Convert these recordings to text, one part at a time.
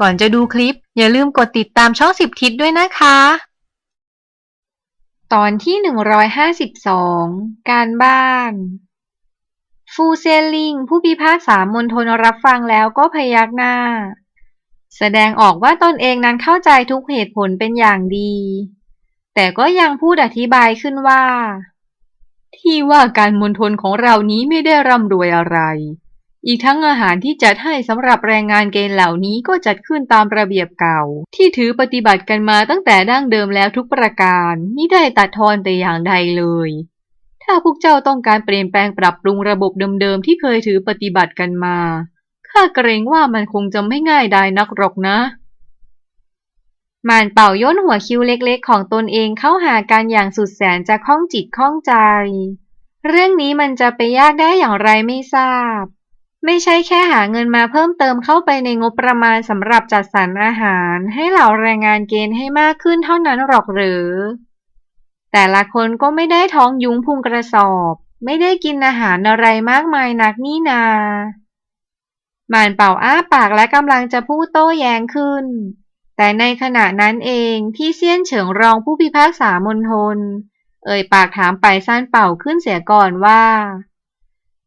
ก่อนจะดูคลิป อย่าลืมกดติดตามช่องสิบทิศด้วยนะคะ ตอนที่ 152 การบ้านฟูเซลิงผู้พิพากษามณฑลรับฟังแล้วก็พยักหน้า แสดงออกว่าตนเองนั้นเข้าใจทุกเหตุผลเป็นอย่างดี แต่ก็ยังพูดอธิบายขึ้นว่า ที่ว่าการมณฑลของเรานี้ไม่ได้ร่ำรวยอะไร อีกทั้งอาหารที่จัดให้สำหรับแรงงานเกณฑ์เหล่านี้ก็จัดขึ้นตามระเบียบเก่า ที่ถือปฏิบัติกันมาตั้งแต่ดั้งเดิมแล้วทุกประการมิได้ตัดทอนแต่อย่างใดเลย ถ้าพวกเจ้าต้องการเปลี่ยนแปลงปรับปรุงระบบเดิมๆที่เคยถือปฏิบัติกันมาข้าเกรงว่ามันคงจะไม่ง่ายได้นักหรอกนะมานเป่าย่นหัวคิ้วเล็กๆ ของตนเองเข้าหากันอย่างสุดแสนจะคล้องจิตคล้องใจ เรื่องนี้มันจะไปยากได้อย่างไรไม่ทราบ ไม่ใช่แค่หาเงินมาเพิ่มเติมเข้าไปในงบประมาณสำหรับจัดสรรอาหาร ให้เหล่าแรงงานเกณฑ์ให้มากขึ้นเท่านั้นหรอกหรือ แต่ละคนก็ไม่ได้ท้องยุ้งพุงกระสอบ ไม่ได้กินอาหารอะไรมากมายนักนี่นาหมานเป่าอ้าปากและกำลังจะพูดโต้แย้งขึ้น แต่ในขณะนั้นเองที่เซียนเฉิงรองผู้พิพากษามณฑลเอ่ยปากถามไปซ่านเป่าขึ้นเสียก่อนว่า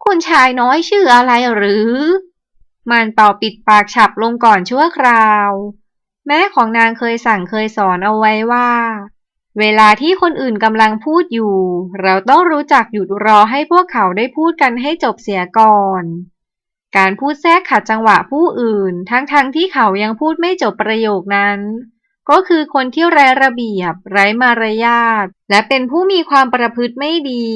คุณชายน้อยชื่ออะไรหรือ มันเป่าปิดปากฉับลงก่อนชั่วคราว แม่ของนางเคยสั่งเคยสอนเอาไว้ว่า เวลาที่คนอื่นกำลังพูดอยู่ เราต้องรู้จักหยุดรอให้พวกเขาได้พูดกันให้จบเสียก่อน การพูดแทรกขัดจังหวะผู้อื่น ทั้งๆทที่เขายังพูดไม่จบประโยคนั้นก็คือคนที่ไร้ระเบียบ ไร้มารยาท และเป็นผู้มีความประพฤติไม่ดี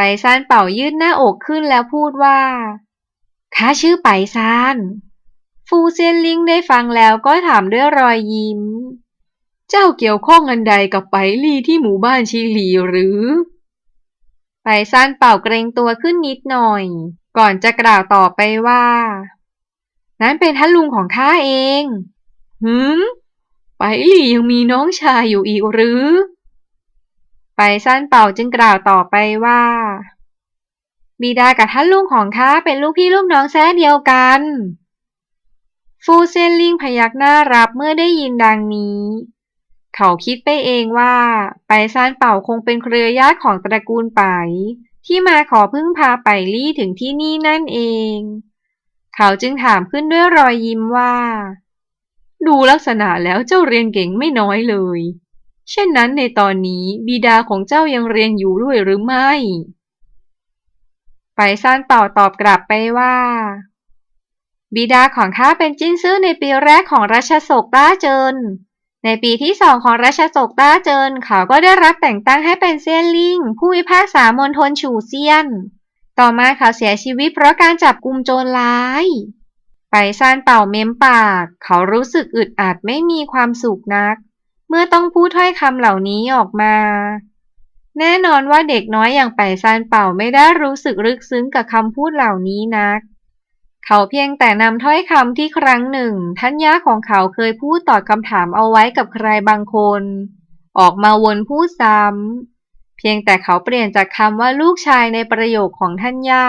ไปซานเป่ายืดหน้าอกขึ้นแล้วพูดว่าข้าชื่อไปซาน ฟูเซียนลิงได้ฟังแล้วก็ถามด้วยรอยยิ้ม เจ้าเกี่ยวข้องอันใดกับไปลี่ที่หมู่บ้านชิลีหรือ ไปซานเป่าเกรงตัวขึ้นนิดหน่อย ก่อนจะกล่าวต่อไปว่า นั้นเป็นท่านลุงของข้าเอง หืม ไปลี่ยังมีน้องชายอยู่อีกหรือ ไปสั้นเป่าจึงกล่าวต่อไปว่า บิดากับท่านลุงของข้าเป็นลูกพี่ลูกน้องแท้เดียวกัน ฟูเซนลิงพยักหน้ารับเมื่อได้ยินดังนี้ เขาคิดไปเองว่า ไปซานเป่าคงเป็นเครือญาติของตระกูลไปที่มาขอพึ่งพาไปลี่ถึงที่นี่นั่นเอง เขาจึงถามขึ้นด้วยรอยยิ้มว่า ดูลักษณะแล้วเจ้าเรียนเก่งไม่น้อยเลย เช่นนั้นในตอนนี้บิดาของเจ้ายังเรียนอยู่ด้วยหรือไม่ ไปซานเป่าตอบกลับไปว่า บิดาของข้าเป็นจิ้นซื่อในปีแรกของรัชโศกต้าเจิน ในปีที่สองของรัชโศกต้าเจินเขาก็ได้รับแต่งตั้งให้เป็นเซียนลิงผู้พิพากษามณฑลฉู่เซียน ต่อมาเขาเสียชีวิตเพราะการจับกุมโจรร้ายไปซานเป่าเม้มปาก เขารู้สึกอึดอัดไม่มีความสุขนัก เมื่อต้องพูดถ้อยคำเหล่านี้ออกมา แน่นอนว่าเด็กน้อยอย่างไปซานเป่าไม่ได้รู้สึกลึกซึ้งกับคำพูดเหล่านี้นัก เขาเพียงแต่นำถ้อยคำที่ครั้งหนึ่ง ท่านย่าของเขาเคยพูดตอบคำถามเอาไว้กับใครบางคน ออกมาวนพูดซ้ำเพียงแต่เขาเปลี่ยนจากคำว่าลูกชายในประโยคของท่านย่า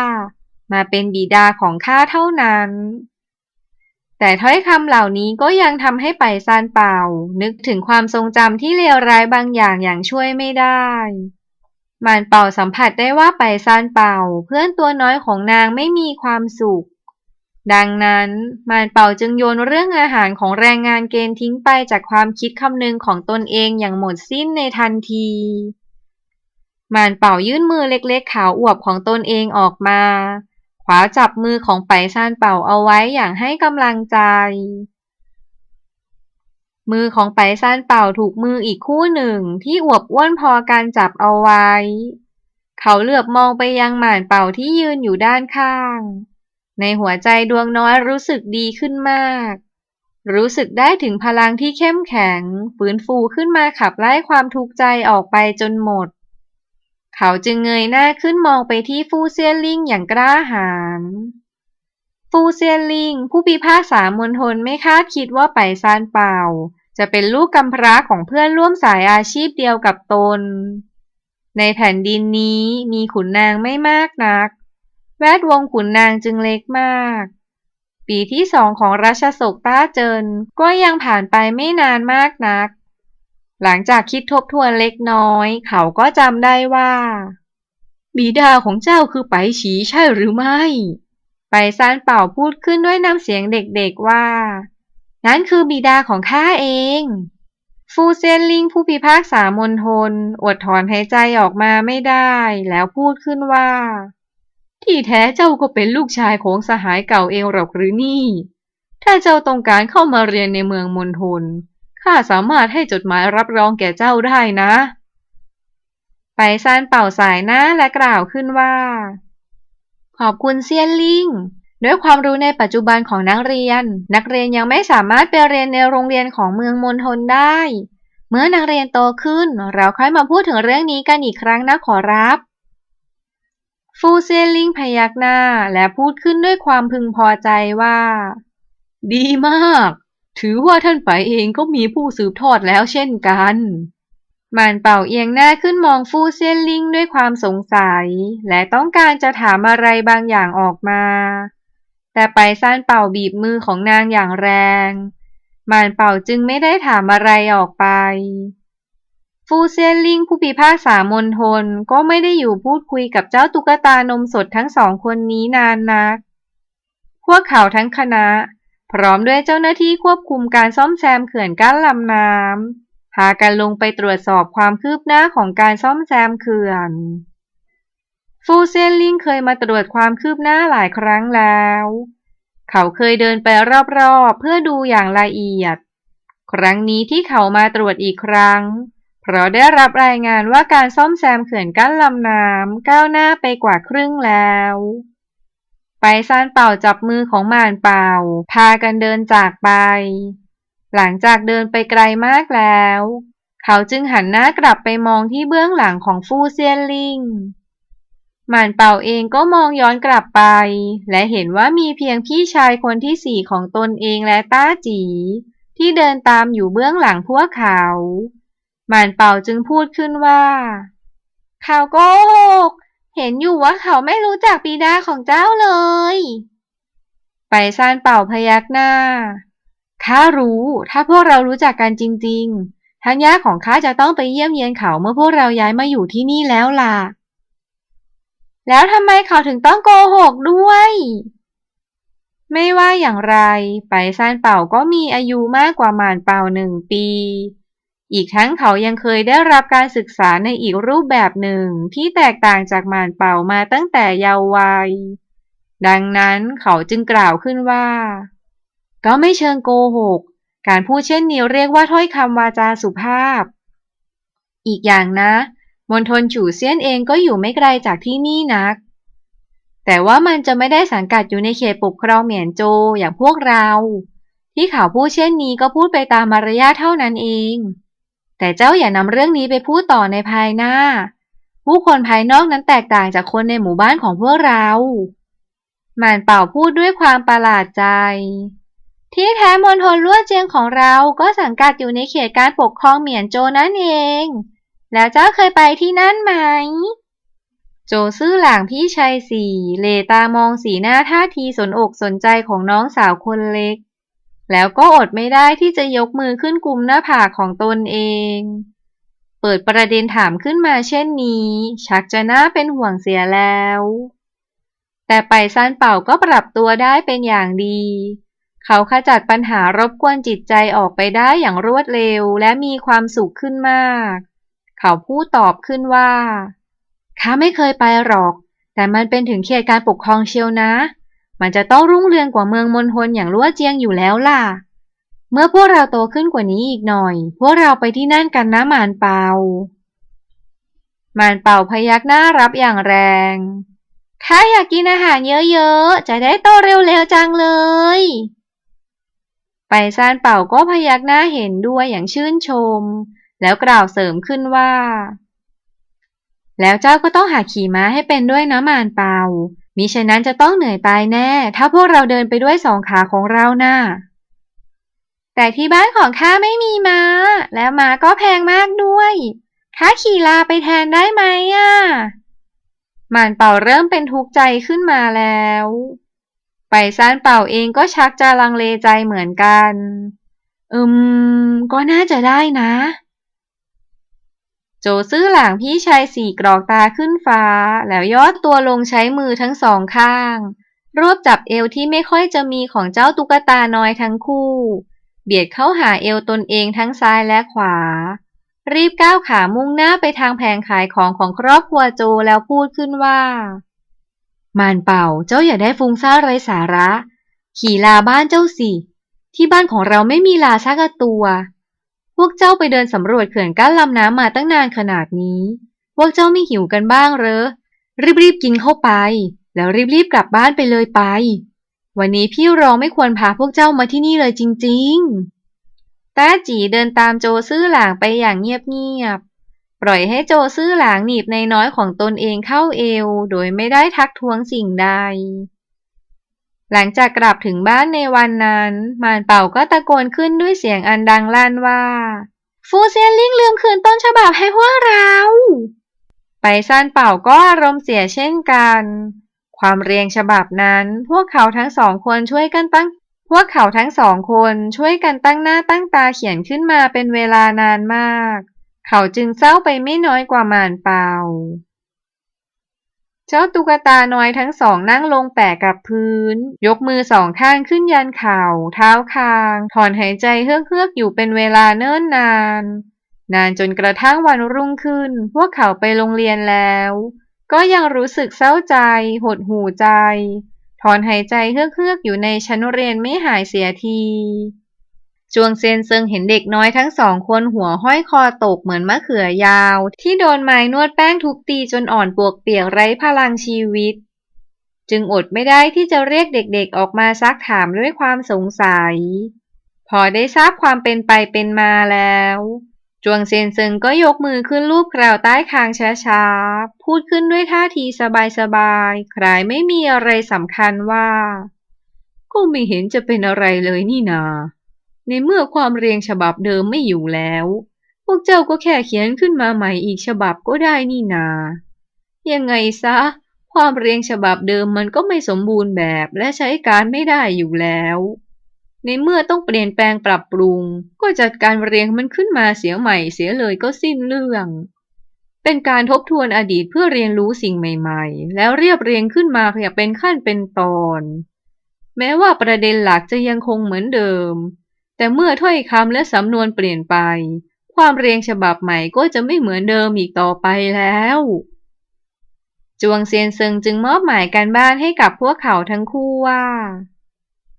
มาเป็นบิดาของข้าเท่านั้น แต่ถ้อยคำเหล่านี้ก็ยังทำให้ไปซานเป่า นึกถึงความทรงจำที่เลวร้ายบางอย่างอย่างช่วยไม่ได้มานเป่าสัมผัสได้ว่าไปซานเป่า เพื่อนตัวน้อยของนางไม่มีความสุข ดังนั้นมานเป่าจึงโยนเรื่องอาหารของแรงงานเกณฑ์ทิ้งไปจากความคิดคำนึงของตนเองอย่างหมดสิ้นในทันทีมานเป่ายื่นมือเล็กๆขาวอวบของตนเองออกมา วาจับมือของไปซานเป่าเอาไว้อย่างให้กำลังใจ มือของไปซานเป่าถูกมืออีกคู่หนึ่งที่อวบอ้วนพอการจับเอาไว้ เขาเหลือบมองไปยังหม่านเป่าที่ยืนอยู่ด้านข้าง ในหัวใจดวงน้อยรู้สึกดีขึ้นมาก รู้สึกได้ถึงพลังที่เข้มแข็งฟื้นฟูขึ้นมาขับไล่ความทุกข์ใจออกไปจนหมด เขาจึงเงยหน้าขึ้นมองไปที่ฟูเซียนลิงอย่างกล้าหาญ ฟูเซียนลิงผู้พิพากษามณฑลไม่คาดคิดว่าไปซานเป่า จะเป็นลูกกำพร้าของเพื่อนร่วมสายอาชีพเดียวกับตน ในแผ่นดินนี้มีขุนนางไม่มากนัก แวดวงขุนนางจึงเล็กมากปีที่สองของรัชสกต้าเจินก็ยังผ่านไปไม่นานมากนัก หลังจากคิดทบทวนเล็กน้อย เขาก็จำได้ว่า บิดาของเจ้าคือไปฉีใช่หรือไม่ ไปซานเป่าพูดขึ้นด้วยน้ำเสียงเด็กๆว่า นั่นคือบิดาของข้าเอง ฟูเซนลิงผู้พิพากษามนทน อดถอนหายใจออกมาไม่ได้ แล้วพูดขึ้นว่า ที่แท้เจ้าก็เป็นลูกชายของสหายเก่าเองหรอกหรือนี่ ถ้าเจ้าต้องการเข้ามาเรียนในเมืองมนทน ข้าสามารถให้จดหมายรับรองแก่เจ้าได้นะ ไปซานเป่าสายน้าและกล่าวขึ้นว่า ขอบคุณเซียนลิงด้วยความรู้ในปัจจุบันของนักเรียน นักเรียนยังไม่สามารถไปเรียนในโรงเรียนของเมืองมณฑลได้ เมื่อนักเรียนโตขึ้น เราค่อยมาพูดถึงเรื่องนี้กันอีกครั้งนะขอรับ ฟูเซียนลิงพยักหน้าและพูดขึ้นด้วยความพึงพอใจว่า ดีมาก ถือว่าท่านไปเองก็มีผู้สืบทอดแล้วเช่นกันมันเป่าเอียงหน้าขึ้นมองฟูเซียนลิงด้วยความสงสัย และต้องการจะถามอะไรบางอย่างออกมา แต่ไปซ่านเป่าบีบมือของนางอย่างแรงมันเป่าจึงไม่ได้ถามอะไรออกไป ฟูเซียนลิงผู้พิพากษามนทนก็ไม่ได้อยู่พูดคุยกับเจ้าตุ๊กตานมสดทั้งสองคนนี้นานนัก พวกเขาทั้งคณะ พร้อมด้วยเจ้าหน้าที่ควบคุมการซ่อมแซมเขื่อนกั้นลำน้ำพากันลงไปตรวจสอบความคืบหน้าของการซ่อมแซมเขื่อนฟูเซนลิงเคยมาตรวจความคืบหน้าหลายครั้งแล้ว เขาเคยเดินไปรอบๆ เพื่อดูอย่างละเอียด ครั้งนี้ที่เขามาตรวจอีกครั้ง เพราะได้รับรายงานว่าการซ่อมแซมเขื่อนกั้นลำน้ำก้าวหน้าไปกว่าครึ่งแล้ว ไปซานเป่าจับมือของหม่านเป่า พากันเดินจากไป หลังจากเดินไปไกลมากแล้ว เขาจึงหันหน้ากลับไปมองที่เบื้องหลังของฟูเซียนลิงหม่านเป่าเองก็มองย้อนกลับไป และเห็นว่ามีเพียงพี่ชายคนที่สี่ของตนเองและต้าจี ที่เดินตามอยู่เบื้องหลังพวกเขาหม่านเป่าจึงพูดขึ้นว่าเขาโกหก เห็นอยู่ว่าเขาไม่รู้จักปีดาของเจ้าเลย ไปซานเป่าพยักหน้า ข้ารู้ ถ้าพวกเรารู้จักกันจริง ๆ ทั้งย่าของข้าจะต้องไปเยี่ยมเยียนเขาเมื่อพวกเราย้ายมาอยู่ที่นี่แล้วล่ะ แล้วทำไมเขาถึงต้องโกหกด้วย ไม่ว่าอย่างไร ไปซานเป่าก็มีอายุมากกว่าหมานเป่าหนึ่งปี อีกทั้งเขายังเคยได้รับการศึกษาในอีกรูปแบบหนึ่งที่แตกต่างจากหมานเป่ามาตั้งแต่เยาว์วัย ดังนั้นเขาจึงกล่าวขึ้นว่า ก็ไม่เชิงโกหก การพูดเช่นนี้เรียกว่าถ้อยคำวาจาสุภาพ อีกอย่างนะมณฑลฉู่เซียนเองก็อยู่ไม่ไกลจากที่นี่นัก แต่ว่ามันจะไม่ได้สังกัดอยู่ในเขตปกครองเหมียนโจอย่างพวกเรา ที่เขาพูดเช่นนี้ก็พูดไปตามมารยาทเท่านั้นเอง แต่เจ้าอย่านำเรื่องนี้ไปพูดต่อในภายหน้า ผู้คนภายนอกนั้นแตกต่างจากคนในหมู่บ้านของพวกเราหม่านเป่าพูดด้วยความประหลาดใจ ที่แท้มณฑลลวเจียงของเราก็สังกัดอยู่ในเขตการปกครองเหมียนโจนั่นเอง แล้วเจ้าเคยไปที่นั่นไหม โจซื่อหลางพี่ชายสี่เลตามองสีหน้าท่าทีสนอกสนใจของน้องสาวคนเล็ก แล้วก็อดไม่ได้ที่จะยกมือขึ้นกุมหน้าผากของตนเอง เปิดประเด็นถามขึ้นมาเช่นนี้ ชักจะน่าเป็นห่วงเสียแล้ว แต่ไปซันเป่าก็ปรับตัวได้เป็นอย่างดี เขาขจัดปัญหารบกวนจิตใจออกไปได้อย่างรวดเร็วและมีความสุขขึ้นมาก เขาพูดตอบขึ้นว่าข้าไม่เคยไปหรอก แต่มันเป็นถึงเขตการปกครองเชียวนะ มันจะต้องรุ่งเรืองกว่าเมืองมณฑลอย่างลั่วเจียงอยู่แล้วล่ะ เมื่อพวกเราโตขึ้นกว่านี้อีกหน่อย พวกเราไปที่นั่นกันนะหมานเปา มานเป่าพยักหน้ารับอย่างแรงข้าอยากกินอาหารเยอะๆ จะได้โตเร็วๆจังเลย ไปซานเป่าก็พยักหน้าเห็นด้วยอย่างชื่นชม แล้วกล่าวเสริมขึ้นว่าแล้วเจ้าก็ต้องหาขี่ม้าให้เป็นด้วยนะมานเป่า มิฉะนั้นจะต้องเหนื่อยตายแน่ ถ้าพวกเราเดินไปด้วยสองขาของเรานะ่ะ แต่ที่บ้านของข้าไม่มีม้า แล้วม้าก็แพงมากด้วยข้าขี่ลาไปแทนได้ไหมอะมานเป่าเริ่มเป็นทุกข์ใจขึ้นมาแล้ว ไปซานเป่าเองก็ชักจะลังเลใจเหมือนกัน อืม ก็น่าจะได้นะ โจซื่อหลังพี่ชายสี่กรอกตาขึ้นฟ้า แล้วยอดตัวลงใช้มือทั้งสองข้าง รวบจับเอวที่ไม่ค่อยจะมีของเจ้าตุ๊กตาน้อยทั้งคู่ เบียดเข้าหาเอวตนเองทั้งซ้ายและขวา รีบก้าวขามุ่งหน้าไปทางแผงขายของของครอบครัวโจแล้วพูดขึ้นว่า มานเป่าเจ้าอย่าได้ฟุ้งซ่านไร้สาระ ขี่ลาบ้านเจ้าสิที่บ้านของเราไม่มีลาสักตัว วกเจ้าไปเดินสำรวจเขื่อนกั้นลำน้ำมาตั้งนานขนาดนี้ พวกเจ้าไม่หิวกันบ้างเหรอ รีบๆกินเข้าไป แล้วรีบๆกลับบ้านไปเลยไป วันนี้พี่รองไม่ควรพาพวกเจ้ามาที่นี่เลยจริง ๆ ต้าจีเดินตามโจซื่อหลางไปอย่างเงียบๆ ปล่อยให้โจซื่อหลางหนีบในน้อยของตนเองเข้าเอว โดยไม่ได้ทักท้วงสิ่งใด หลังจากกลับถึงบ้านในวันนั้น มานเป่าก็ตะโกนขึ้นด้วยเสียงอันดังลั่นว่า ฟูเซียนลิงลืมคืนต้นฉบับให้พวกเรา ไปซานเป่าก็อารมณ์เสียเช่นกัน ความเรียงฉบับนั้น พวกเขาทั้งสองคนช่วยกันตั้ง พวกเขาทั้งสองคนช่วยกันตั้งหน้าตั้งตาเขียนขึ้นมาเป็นเวลานานมาก เขาจึงเศร้าไปไม่น้อยกว่าหมานเป่า เจ้าตุ๊กตาน้อยทั้งสองนั่งลงแปะกับพื้น ยกมือสองข้างขึ้นยันเข่า เท้าคาง ถอนหายใจเฮือกๆอยู่เป็นเวลาเนิ่นนาน นานจนกระทั่งวันรุ่งขึ้น พวกเขาไปโรงเรียนแล้ว ก็ยังรู้สึกเศร้าใจ หดหู่ใจ ถอนหายใจเฮือกๆอยู่ในชั้นเรียนไม่หายเสียที จวงเซนเซิงเห็นเด็กน้อยทั้งสองคนหัวห้อยคอตกเหมือนมะเขือยาว ที่โดนไม้นวดแป้งทุบตีจนอ่อนปวกเปียกไร้พลังชีวิต จึงอดไม่ได้ที่จะเรียกเด็กๆออกมาซักถามด้วยความสงสัย พอได้ทราบความเป็นไปเป็นมาแล้ว จวงเซนเซิงก็ยกมือขึ้นรูปกราวใต้คางช้าๆ พูดขึ้นด้วยท่าทีสบายๆคล้ายไม่มีอะไรสำคัญว่า ก็ไม่เห็นจะเป็นอะไรเลยนี่นา ในเมื่อความเรียงฉบับเดิมไม่อยู่แล้ว พวกเจ้าก็แค่เขียนขึ้นมาใหม่อีกฉบับก็ได้นี่นา ยังไงซะ ความเรียงฉบับเดิมมันก็ไม่สมบูรณ์แบบและใช้การไม่ได้อยู่แล้ว ในเมื่อต้องเปลี่ยนแปลงปรับปรุง ก็จัดการเรียงมันขึ้นมาเสียใหม่เสียเลยก็สิ้นเรื่องเป็นการทบทวนอดีตเพื่อเรียนรู้สิ่งใหม่ๆ แล้วเรียบเรียงขึ้นมาอย่างเป็นขั้นเป็นตอน แม้ว่าประเด็นหลักจะยังคงเหมือนเดิม แต่เมื่อถ้อยคำและสำนวนเปลี่ยนไป ความเรียงฉบับใหม่ก็จะไม่เหมือนเดิมอีกต่อไปแล้ว จวงเซียนเซิงจึงมอบหมายการบ้านให้กับพวกเขาทั้งคู่ว่า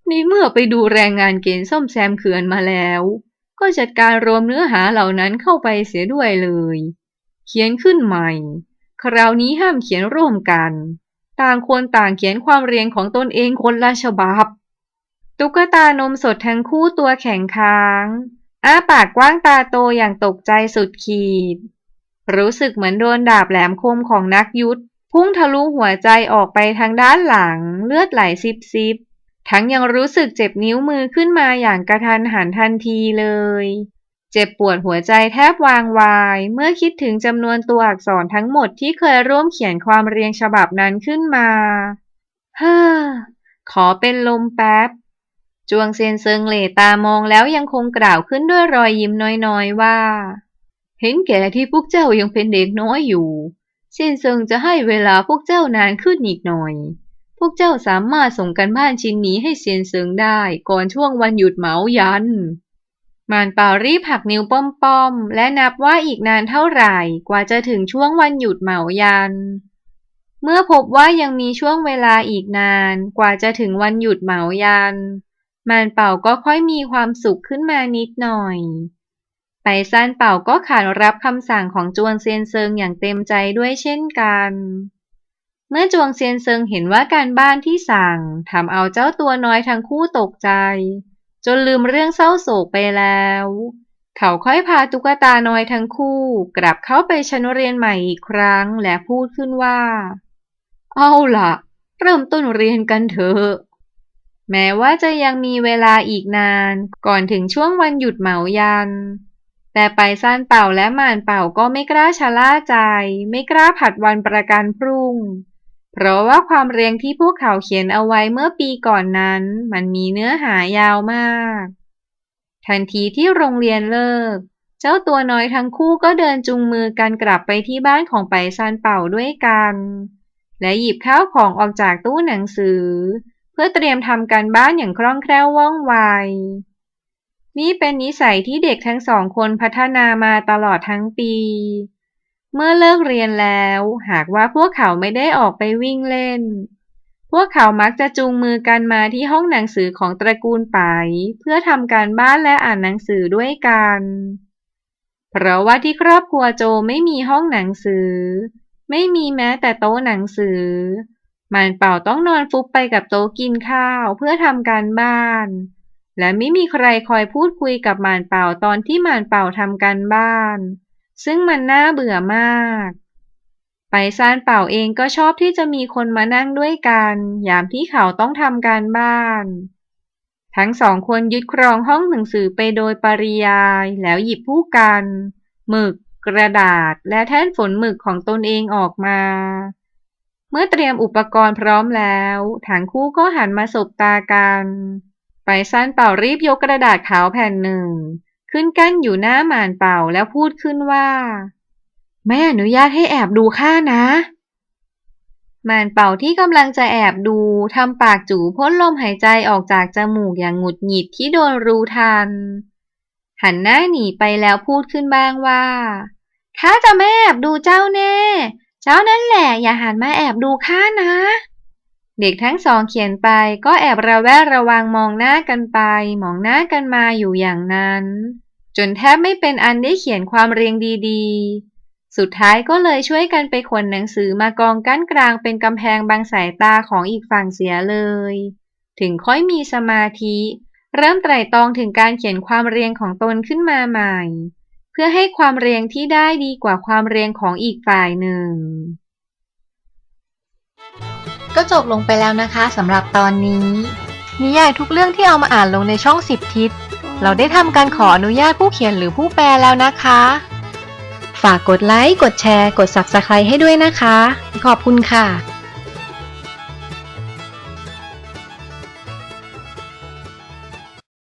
ในเมื่อไปดูแรงงานเกณฑ์ซ่อมแซมเขื่อนมาแล้ว ก็จัดการรวมเนื้อหาเหล่านั้นเข้าไปเสียด้วยเลย เขียนขึ้นใหม่ คราวนี้ห้ามเขียนร่วมกัน ต่างคนต่างเขียนความเรียงของตนเองคนละฉบับ ตุ๊กตานมสดทั้งคู่ตัวแข็งค้าง อ้าปากกว้างตาโตอย่างตกใจสุดขีด รู้สึกเหมือนโดนดาบแหลมคมของนักยุทธพุ่งทะลุหัวใจออกไปทางด้านหลัง เลือดไหลซิบซิบทั้งยังรู้สึกเจ็บนิ้วมือขึ้นมาอย่างกระทันหันทันทีเลย เจ็บปวดหัวใจแทบวางวาย เมื่อคิดถึงจำนวนตัวอักษรทั้งหมดที่เคยร่วมเขียนความเรียงฉบับนั้นขึ้นมา เฮ้อ ขอเป็นลมแป๊บ จวงเซียนเซิงเหลตามองแล้วยังคงกล่าวขึ้นด้วยรอยยิ้มน้อยๆว่า เห็นแก่ที่พวกเจ้ายังเป็นเด็กน้อยอยู่ เซียนเซิงจะให้เวลาพวกเจ้านานขึ้นอีกหน่อย พวกเจ้าสามารถส่งกันบ้านชิ้นนี้ให้เซียนเซิงได้ก่อนช่วงวันหยุดเหมายันมานเป่ารีบหักนิ้วป้อมๆและนับว่าอีกนานเท่าไหร่กว่าจะถึงช่วงวันหยุดเหมายัน เมื่อพบว่ายังมีช่วงเวลาอีกนานกว่าจะถึงวันหยุดเหมายัน มานเป่าก็ค่อยมีความสุขขึ้นมานิดหน่อย ไปซานเป่าก็ขานรับคำสั่งของจวงเซียนเซิงอย่างเต็มใจด้วยเช่นกัน เมื่อจวงเซียนเซิงเห็นว่าการบ้านที่สั่งทำเอาเจ้าตัวน้อยทั้งคู่ตกใจ จนลืมเรื่องเศร้าโศกไปแล้ว เขาค่อยพาตุ๊กตาน้อยทั้งคู่ กลับเข้าไปชั้นเรียนใหม่อีกครั้งและพูดขึ้นว่า เอาล่ะ เริ่มต้นเรียนกันเถอะ แม้ว่าจะยังมีเวลาอีกนานก่อนถึงช่วงวันหยุดเหมายัน แต่ไปซ่านเป่าและหม่านเป่าก็ไม่กล้าชะล่าใจ ไม่กล้าผัดวันประกันพรุ่ง เพราะว่าความเรียงที่พวกเขาเขียนเอาไว้เมื่อปีก่อนนั้น มันมีเนื้อหายาวมาก ทันทีที่โรงเรียนเลิก เจ้าตัวน้อยทั้งคู่ก็เดินจูงมือกันกลับไปที่บ้านของไปซานเป่าด้วยกัน และหยิบข้าวของออกจากตู้หนังสือ เพื่อเตรียมทำการบ้านอย่างคล่องแคล่วว่องไว นี่เป็นนิสัยที่เด็กทั้งสองคนพัฒนามาตลอดทั้งปี เมื่อเลิกเรียนแล้ว หากว่าพวกเขาไม่ได้ออกไปวิ่งเล่น พวกเขามักจะจูงมือกันมาที่ห้องหนังสือของตระกูลไปเพื่อทำการบ้านและอ่านหนังสือด้วยกันเพราะว่าที่ครอบครัวโจไม่มีห้องหนังสือ ไม่มีแม้แต่โต๊ะหนังสือ มานเป่าต้องนอนฟุบไปกับโต๊ะกินข้าวเพื่อทำการบ้าน และไม่มีใครคอยพูดคุยกับหมานเป่าตอนที่หมานเป่าทำการบ้าน ซึ่งมันน่าเบื่อมาก ไปซานเป่าเองก็ชอบที่จะมีคนมานั่งด้วยกัน ยามที่เขาต้องทำการบ้าน ทั้งสองคนยึดครองห้องหนังสือไปโดยปริยายแล้วหยิบผู้กัน หมึก กระดาษและแท่นฝนหมึกของตนเองออกมา เมื่อเตรียมอุปกรณ์พร้อมแล้วทั้งคู่ก็หันมาสบตากัน ไปซานเป่ารีบยกกระดาษขาวแผ่นหนึ่ง ขึ้นกั้นอยู่หน้าหมานเป่าแล้วพูดขึ้นว่า ไม่อนุญาตให้แอบดูข้านะหมานเป่าที่กำลังจะแอบดูทำปากจู่พ่นลมหายใจออกจากจมูกอย่างหงุดหงิดที่โดนรู้ทัน หันหน้าหนีไปแล้วพูดขึ้นบ้างว่าข้าจะไม่แอบดูเจ้าแน่ เจ้านั่นแหละอย่าหันมาแอบดูข้านะ เด็กทั้งสองเขียนไปก็แอบระแวดระวังมองหน้ากันไป มองหน้ากันมาอยู่อย่างนั้น จนแทบไม่เป็นอันได้เขียนความเรียงดีๆ สุดท้ายก็เลยช่วยกันไปขนหนังสือมากองกั้นกลางเป็นกำแพงบังสายตาของอีกฝั่งเสียเลย ถึงค่อยมีสมาธิ เริ่มไตร่ตรองถึงการเขียนความเรียงของตนขึ้นมาใหม่ เพื่อให้ความเรียงที่ได้ดีกว่าความเรียงของอีกฝ่ายหนึ่ง ก็จบลงไปแล้วนะคะสำหรับตอนนี้ นิยายทุกเรื่องที่เอามาอ่านลงในช่อง10ทิศ เราได้ทำการขออนุญาตผู้เขียนหรือผู้แปลแล้วนะคะ ฝากกดไลค์ กดแชร์ กด Subscribe ให้ด้วยนะคะ ขอบคุณค่ะ